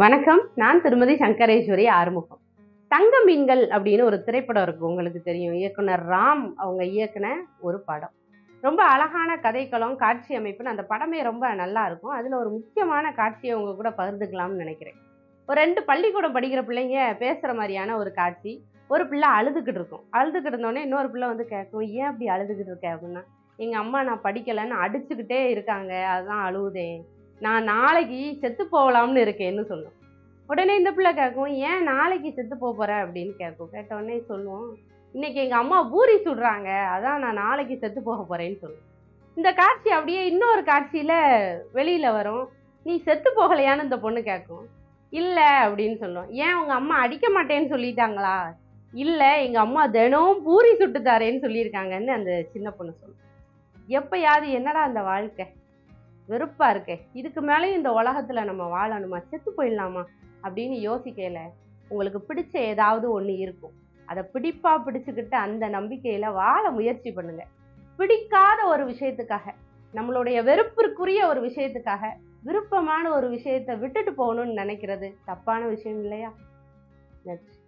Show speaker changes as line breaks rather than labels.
வணக்கம். நான் திருமதி சங்கரேஸ்வரி ஆறுமுகம். தங்க மீன்கள் அப்படின்னு ஒரு திரைப்படம் இருக்கு உங்களுக்கு தெரியும். இயக்குனர் ராம் அவங்க இயக்குன ஒரு படம். ரொம்ப அழகான கதைக்களம் காட்சி அமைப்புன்னு அந்த படமே ரொம்ப நல்லா இருக்கும். அதுல ஒரு முக்கியமான காட்சியை உங்க கூட பகிர்ந்துக்கலாம்னு நினைக்கிறேன். ஒரு ரெண்டு பள்ளிக்கூடம் படிக்கிற பிள்ளைங்க பேசுற மாதிரியான ஒரு காட்சி. ஒரு பிள்ளை அழுதுகிட்டு இருக்கும். அழுதுகிட்டு இருந்தோடனே இன்னொரு பிள்ளை வந்து கேட்கும் ஏன் அப்படி அழுதுகிட்டு இருக்க? அப்படின்னா எங்கள் அம்மா நான் படிக்கலைன்னு அடிச்சுக்கிட்டே இருக்காங்க. அதுதான் அழுவுதேன் நான் நாளைக்கு செத்து போகலாம்னு இருக்கேன்னு சொல்லும். உடனே இந்த பிள்ளை கேட்கும் ஏன் நாளைக்கு செத்து போக போகிறேன் அப்படின்னு கேட்கும். கேட்ட உடனே சொல்லுவோம் இன்னைக்கு எங்கள் அம்மா பூரி சுடுறாங்க அதான் நான் நாளைக்கு செத்து போக போகிறேன்னு சொல்லுவோம் இந்த காட்சி அப்படியே இன்னொரு காட்சியில் வெளியில் வரும். நீ செத்து போகலையான்னு இந்த பொண்ணு கேட்கும். இல்லை அப்படின்னு சொல்லும் ஏன் உங்கள் அம்மா அடிக்க மாட்டேன்னு சொல்லிட்டாங்களா? இல்லை எங்கள் அம்மா தினம் பூரி சுட்டு தாரேன்னு சொல்லியிருக்காங்கன்னு அந்த சின்ன பொண்ணு சொல்லும். எப்பயாவது என்னடா அந்த வாழ்க்கை? வெறுப்பாக இருக்கே. இதுக்கு மேலேயும் இந்த உலகத்தில் நம்ம வாழணுமா? செத்து போயிடலாமா? அப்படின்னு யோசிக்கையில உங்களுக்கு பிடிச்ச ஏதாவது ஒன்று இருக்கும். அதை பிடிப்பா பிடிச்சிக்கிட்டு அந்த நம்பிக்கையில் வாழ முயற்சி பண்ணுங்க. பிடிக்காத ஒரு விஷயத்துக்காக நம்மளுடைய வெறுப்பிற்குரிய ஒரு விஷயத்துக்காக விருப்பமான ஒரு விஷயத்தை விட்டுட்டு போகணும்னு நினைக்கிறது தப்பான விஷயம் இல்லையா? நெக்ஸ்ட்